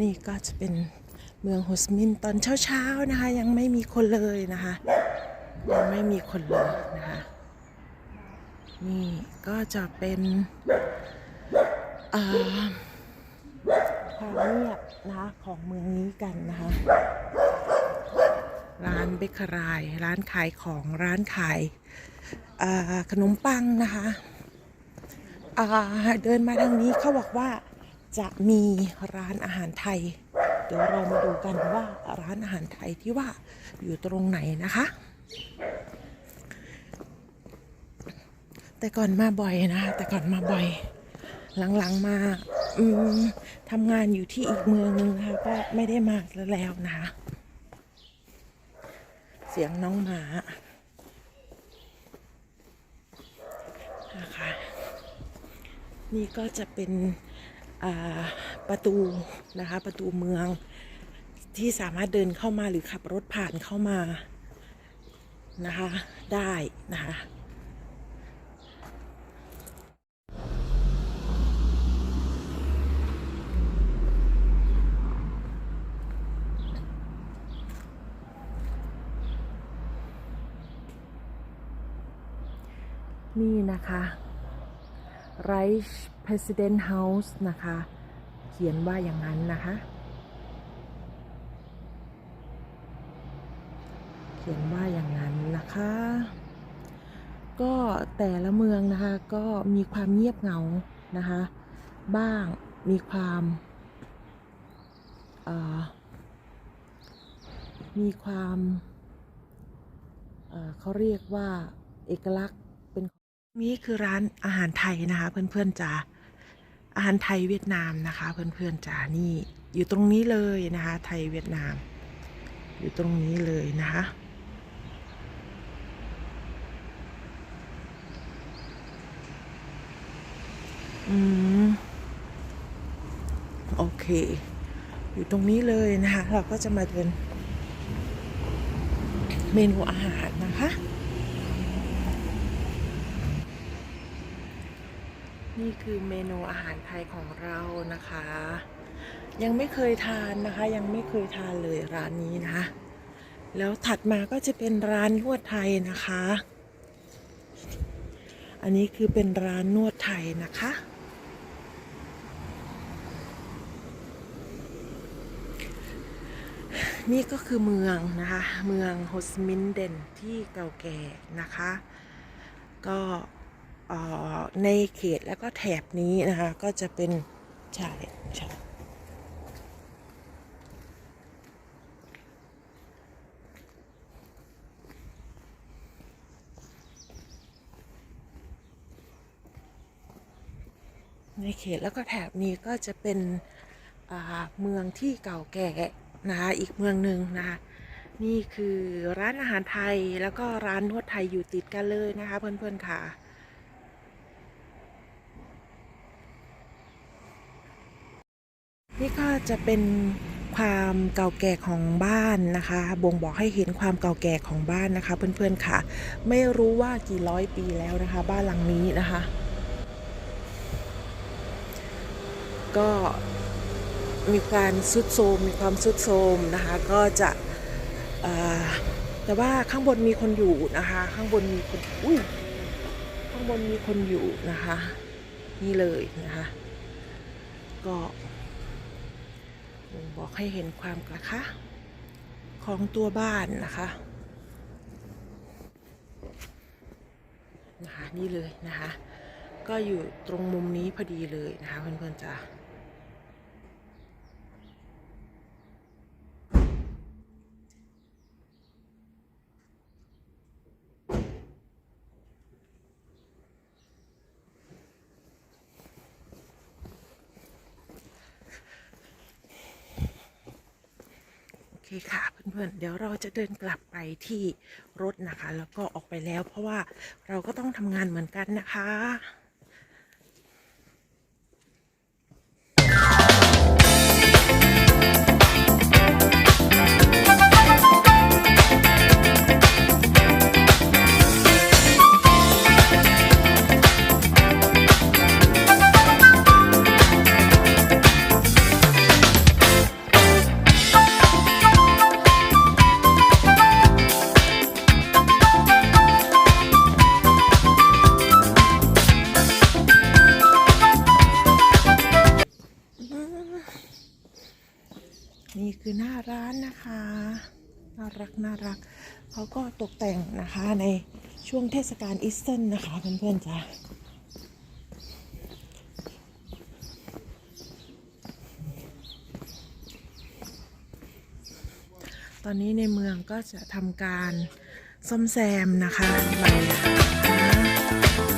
นี่ก็จะเป็นเมืองโฮสมินตอนเช้าๆนะคะ ยังไม่มีคนเลยนะคะยังไม่มีคนเลยนะคะนี่ก็จะเป็นอ่าความเงียบนะคะของเมืองนี้กันนะคะร้านเบเกอรายร้านขายของร้านขายอ่าขนมปังนะคะอ่าเดินมาทางนี้เขาบอกว่า จะมีร้านอาหารไทย เดี๋ยวเรามาดูกันว่าร้านอาหารไทยที่ว่าอยู่ตรงไหนนะคะ แต่ก่อนมาบ่อยนะ แต่ก่อนมาบ่อย หลังๆมาอทำงานอยู่ที่อีกเมืองนึงนะคะก็ไม่ได้มาแล้วนะคะเสียงน้องหมานะคะนี่ก็จะเป็น ประตูนะคะประตูเมืองที่สามารถเดินเข้ามาหรือขับรถผ่านเข้ามานะคะได้นะคะนี่นะคะ Reich President House นะคะ เขียนว่าอย่างนั้นนะคะ เขียนว่าอย่างนั้นนะคะ ก็แต่ละเมืองนะคะ ก็มีความเงียบเหงานะคะ บ้างมีความมีความเอ่อเขาเรียกว่าเอกลักษณ์ นี่คือร้านอาหารไทยนะคะ เพื่อนๆจ๋าอาหารไทยเวียดนามนะคะ เพื่อนๆจ๋านี่อยู่ตรงนี้เลยนะคะ ไทยเวียดนาม อยู่ตรงนี้เลยนะคะอืมโอเค อยู่ตรงนี้เลยนะคะ เราก็จะมาเดินเมนูอาหารนะคะ นี่คือเมนูอาหารไทยของเรานะคะ ยังไม่เคยทานนะคะ ยังไม่เคยทานเลยร้านนี้นะคะแล้วถัดมาก็จะเป็นร้านนวดไทยนะคะ อันนี้คือเป็นร้านนวดไทยนะคะ นี่ก็คือเมืองนะคะ เมืองโฮสมินเดนที่เก่าแก่นะคะ ก็ ในเขตแล้วก็แถบนี้นะคะ ก็จะเป็นใช่ใช่ในเขตแล้วก็แถบนี้ก็จะเป็นเมืองที่เก่าแก่นะคะอีกเมืองหนึ่งนะคะนี่คือร้านอาหารไทยแล้วก็ร้านนวดไทยอยู่ติดกันเลยนะคะเพื่อนๆค่ะ นี่ก็จะเป็นความเก่าแก่ของบ้านนะคะ บ่งบอกให้เห็นความเก่าแก่ของบ้านนะคะ เพื่อนๆค่ะ ไม่รู้ว่ากี่ร้อยปีแล้วนะคะ บ้านหลังนี้นะคะ ก็มีการซุดโทมมีความซุดโทมนะคะ ก็จะแต่ว่าข้างบนมีคนอยู่นะคะ ข้างบนมีคนอุ้ยข้างบนมีคนอยู่นะคะ นี่เลยนะคะ ก็ บ่งบอกให้เห็นความกระคะของตัวบ้านนะคะนะคะนี่เลยนะคะ ก็อยู่ตรงมุมนี้พอดีเลยนะคะเพื่อนๆจ้า คค่ะเพื่อนๆเดี๋ยวเราจะเดินกลับไปที่รถนะคะ แล้วก็ออกไปแล้ว เพราะว่าเราก็ต้องทำงานเหมือนกันนะคะ คือหน้าร้านนะคะ น่ารักน่ารัก เขาก็ตกแต่งนะคะในช่วงเทศกาลอีสเตอร์นะคะเพื่อนๆจ้าตอนนี้ในเมืองก็จะทำการซ่อมแซมนะคะหลังคา